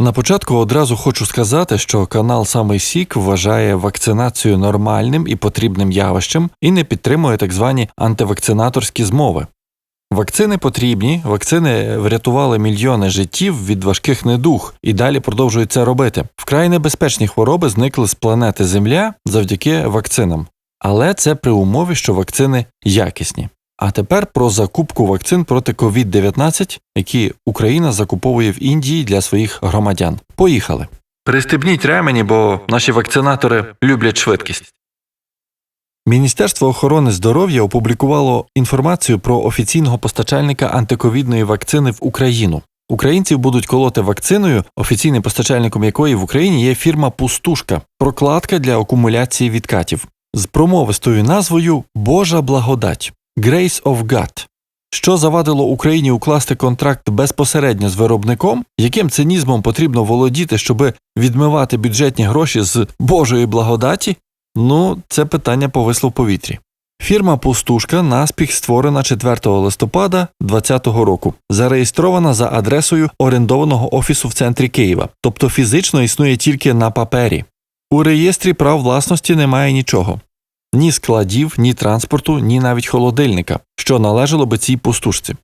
На початку одразу хочу сказати, що канал Самий Сік вважає вакцинацію нормальним і потрібним явищем і не підтримує так звані антивакцинаторські змови. Вакцини потрібні, вакцини врятували мільйони життів від важких недуг і далі продовжують це робити. Вкрай небезпечні хвороби зникли з планети Земля завдяки вакцинам. Але це при умові, що вакцини якісні. А тепер про закупку вакцин проти COVID-19, які Україна закуповує в Індії для своїх громадян. Поїхали. Пристебніть ремені, бо наші вакцинатори люблять швидкість. Міністерство охорони здоров'я опублікувало інформацію про офіційного постачальника антиковідної вакцини в Україну. Українців будуть колоти вакциною, офіційним постачальником якої в Україні є фірма Пустушка, прокладка для акумуляції відкатів з промовистою назвою Божа благодать Grace of God. Що завадило Україні укласти контракт безпосередньо з виробником, яким цинізмом потрібно володіти, щоб відмивати бюджетні гроші з Божої благодаті? Ну, це питання повисло в повітрі. Фірма Пустушка наспіх створена 4 листопада 2020 року, зареєстрована за адресою орендованого офісу в центрі Києва, тобто фізично існує тільки на папері. У реєстрі прав власності немає нічого ні складів, ні транспорту, ні навіть холодильника, що належало би цій пустушці.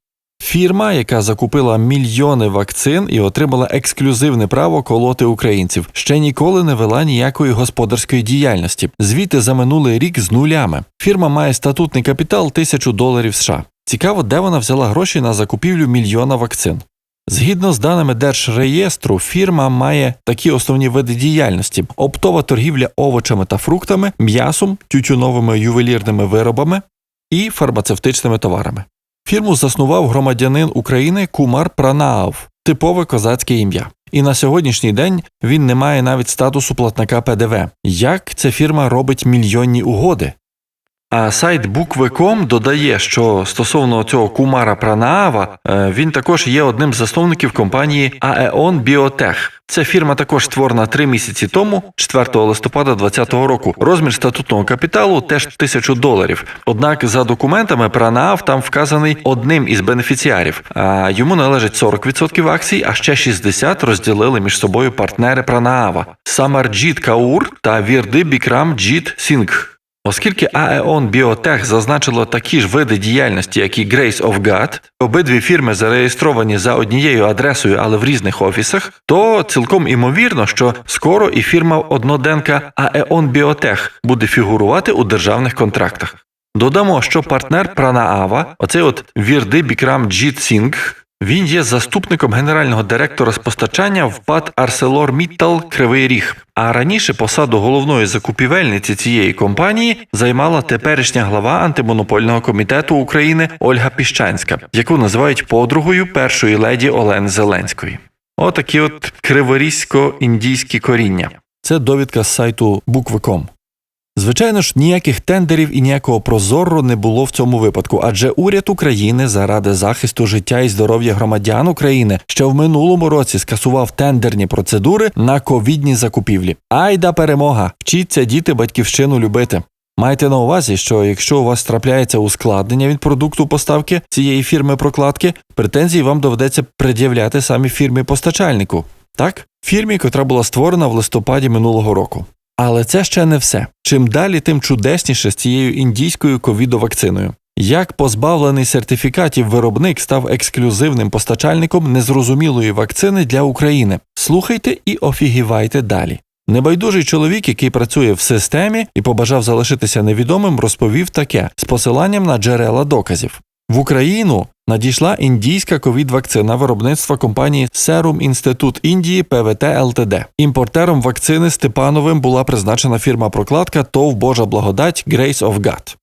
Фірма, яка закупила мільйони вакцин і отримала ексклюзивне право колоти українців, ще ніколи не вела ніякої господарської діяльності. Звідти за минулий рік з нулями. Фірма має статутний капітал тисячу доларів США. Цікаво, де вона взяла гроші на закупівлю мільйона вакцин. Згідно з даними Держреєстру, фірма має такі основні види діяльності: оптова торгівля овочами та фруктами, м'ясом, тютюновими ювелірними виробами і фармацевтичними товарами. Фірму заснував громадянин України Кумар Пранаав, типове козацьке ім'я. І на сьогоднішній день він не має навіть статусу платника ПДВ. Як ця фірма робить мільйонні угоди? А сайт Букви.ком додає, що стосовно цього Кумара Пранаава, е, він також є одним з засновників компанії Aeon Biotech. Ця фірма також створена три місяці тому, 4 листопада 2020 року. Розмір статутного капіталу теж тисячу доларів. Однак за документами Пранаав там вказаний одним із бенефіціарів. А йому належить 40% акцій, а ще 60 розділили між собою партнери Пранаава Самарджіт Каур та Вірди Бікрам Джіт Сінгх. Оскільки Aeon Biotech зазначило такі ж види діяльності, як і Grace of God, обидві фірми зареєстровані за однією адресою, але в різних офісах, то цілком імовірно, що скоро і фірма одноденка Aeon Biotech буде фігурувати у державних контрактах. Додамо, що партнер Пранаава, оцей от Вірди Бікрам Джіт Сінг, він є заступником генерального директора з постачання в ПАД ArcelorMittal Кривий Ріг. А раніше посаду головної закупівельниці цієї компанії займала теперішня глава антимонопольного комітету України Ольга Піщанська, яку називають подругою першої леді Олени Зеленської. Отакі от криворізько-індійські коріння. Це довідка з сайту Букви.ком. Звичайно ж, ніяких тендерів і ніякого прозору не було в цьому випадку, адже уряд України заради захисту життя і здоров'я громадян України ще в минулому році скасував тендерні процедури на ковідні закупівлі. Айда перемога! Вчіться діти батьківщину любити. Майте на увазі, що якщо у вас трапляється ускладнення від продукту поставки цієї фірми прокладки, претензії вам доведеться пред'являти самі фірмі постачальнику, так? Фірмі, котра була створена в листопаді минулого року. Але це ще не все. Чим далі, тим чудесніше з цією індійською ковідовакциною. Як позбавлений сертифікатів виробник став ексклюзивним постачальником незрозумілої вакцини для України. Слухайте і офігівайте далі. Небайдужий чоловік, який працює в системі і побажав залишитися невідомим, розповів таке з посиланням на джерела доказів. В Україну надійшла індійська ковід-вакцина виробництва компанії Serum Institute Індії ПВТ ЛТД. Імпортером вакцини Степановим була призначена фірма прокладка ТОВ Божа благодать Grace of God.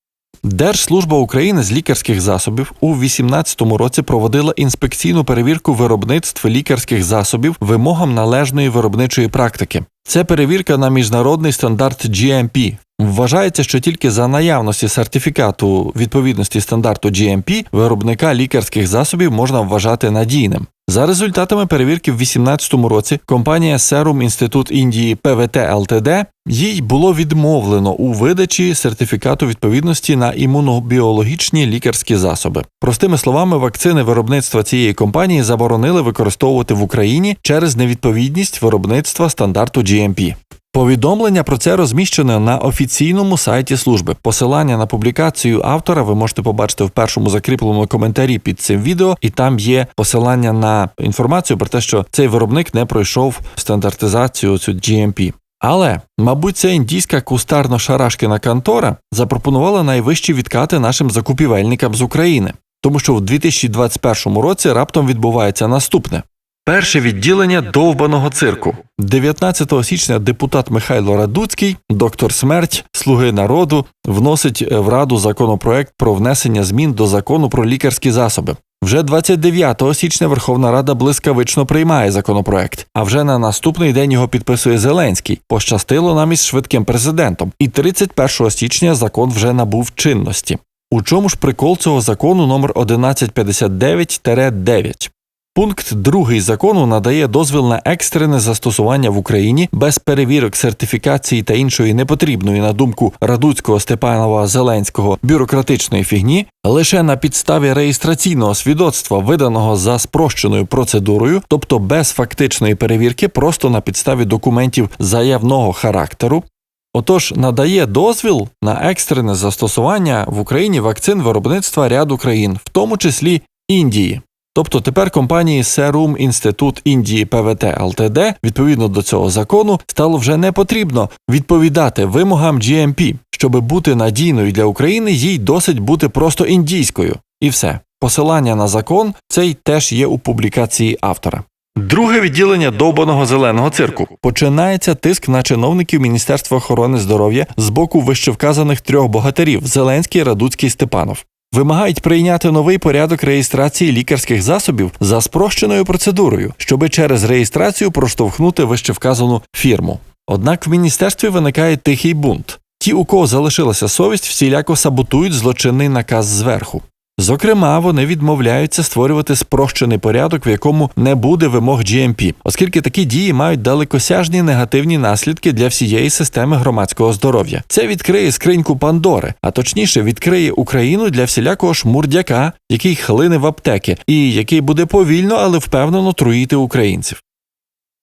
Держслужба України з лікарських засобів у 2018 році проводила інспекційну перевірку виробництв лікарських засобів вимогам належної виробничої практики. Це перевірка на міжнародний стандарт GMP. Вважається, що тільки за наявності сертифікату відповідності стандарту GMP виробника лікарських засобів можна вважати надійним. За результатами перевірки в 2018 році компанія Serum Інститут Індії ПВТ ЛТД їй було відмовлено у видачі сертифікату відповідності на імунобіологічні лікарські засоби. Простими словами, вакцини виробництва цієї компанії заборонили використовувати в Україні через невідповідність виробництва стандарту GMP. Повідомлення про це розміщено на офіційному сайті служби. Посилання на публікацію автора ви можете побачити в першому закріпленому коментарі під цим відео, і там є посилання на інформацію про те, що цей виробник не пройшов стандартизацію цю GMP. Але, мабуть, ця індійська кустарно-шарашкіна контора запропонувала найвищі відкати нашим закупівельникам з України, тому що в 2021 році раптом відбувається наступне. Перше відділення довбаного цирку. 19 січня депутат Михайло Радуцький, доктор смерть, слуги народу, вносить в раду законопроект про внесення змін до закону про лікарські засоби. Вже 29 січня Верховна Рада блискавично приймає законопроект, а вже на наступний день його підписує Зеленський. Пощастило нам із швидким президентом. І 31 січня закон вже набув чинності. У чому ж прикол цього закону номер 1159-9? Пункт 2 закону надає дозвіл на екстрене застосування в Україні без перевірок сертифікації та іншої непотрібної, на думку Радуцького Степанова Зеленського бюрократичної фігні, лише на підставі реєстраційного свідоцтва, виданого за спрощеною процедурою, тобто без фактичної перевірки, просто на підставі документів заявного характеру. Отож, надає дозвіл на екстрене застосування в Україні вакцин виробництва ряду країн, в тому числі Індії. Тобто тепер компанії Serum Інститут Індії ПВТ ЛТД відповідно до цього закону стало вже не потрібно відповідати вимогам GMP. Щоби бути надійною для України, їй досить бути просто індійською. І все. Посилання на закон цей теж є у публікації автора. Друге відділення довбаного зеленого цирку починається тиск на чиновників Міністерства охорони здоров'я з боку вищевказаних трьох богатирів Зеленський, Радуцький, Степанов. Вимагають прийняти новий порядок реєстрації лікарських засобів за спрощеною процедурою, щоби через реєстрацію проштовхнути вищевказану фірму. Однак в міністерстві виникає тихий бунт. Ті, у кого залишилася совість, всіляко саботують злочинний наказ зверху. Зокрема, вони відмовляються створювати спрощений порядок, в якому не буде вимог GMP, оскільки такі дії мають далекосяжні негативні наслідки для всієї системи громадського здоров'я. Це відкриє скриньку Пандори, а точніше відкриє Україну для всілякого шмурдяка, який хлине в аптеки, і який буде повільно, але впевнено труїти українців.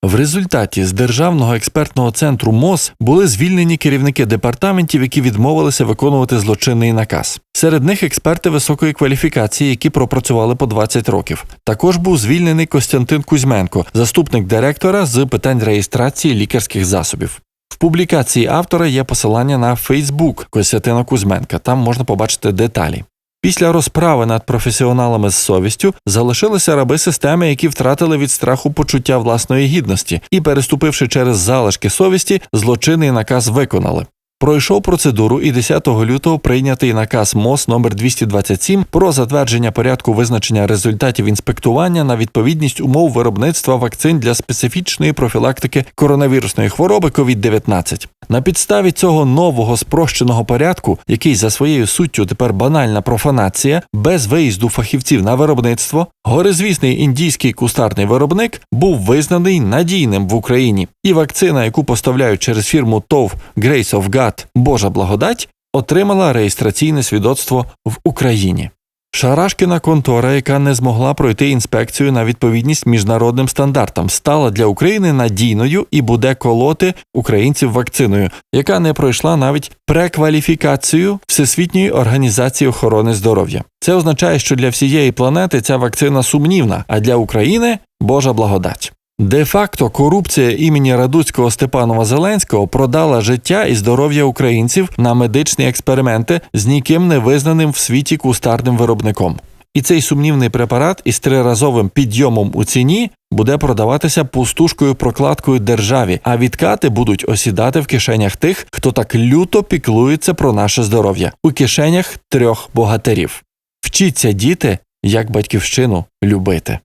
В результаті з Державного експертного центру МОЗ були звільнені керівники департаментів, які відмовилися виконувати злочинний наказ. Серед них експерти високої кваліфікації, які пропрацювали по 20 років. Також був звільнений Костянтин Кузьменко, заступник директора з питань реєстрації лікарських засобів. В публікації автора є посилання на Фейсбук Костянтина Кузьменка. Там можна побачити деталі. Після розправи над професіоналами з совістю залишилися раби системи, які втратили від страху почуття власної гідності і, переступивши через залишки совісті, злочинний наказ виконали. Пройшов процедуру і 10 лютого прийнятий наказ МОЗ номер 227 про затвердження порядку визначення результатів інспектування на відповідність умов виробництва вакцин для специфічної профілактики коронавірусної хвороби COVID-19. На підставі цього нового спрощеного порядку, який за своєю суттю тепер банальна профанація, без виїзду фахівців на виробництво, горизвісний індійський кустарний виробник був визнаний надійним в Україні, і вакцина, яку поставляють через фірму ТОВ Grace of God Божа благодать, отримала реєстраційне свідоцтво в Україні. Шарашкіна контора, яка не змогла пройти інспекцію на відповідність міжнародним стандартам, стала для України надійною і буде колоти українців вакциною, яка не пройшла навіть прекваліфікацію Всесвітньої організації охорони здоров'я. Це означає, що для всієї планети ця вакцина сумнівна, а для України Божа благодать. Де-факто корупція імені Радуцького Степанова Зеленського продала життя і здоров'я українців на медичні експерименти з ніким не визнаним в світі кустарним виробником. І цей сумнівний препарат із триразовим підйомом у ціні буде продаватися пустушкою прокладкою державі, а відкати будуть осідати в кишенях тих, хто так люто піклується про наше здоров'я у кишенях трьох богатирів. Вчіться, діти, як батьківщину любити.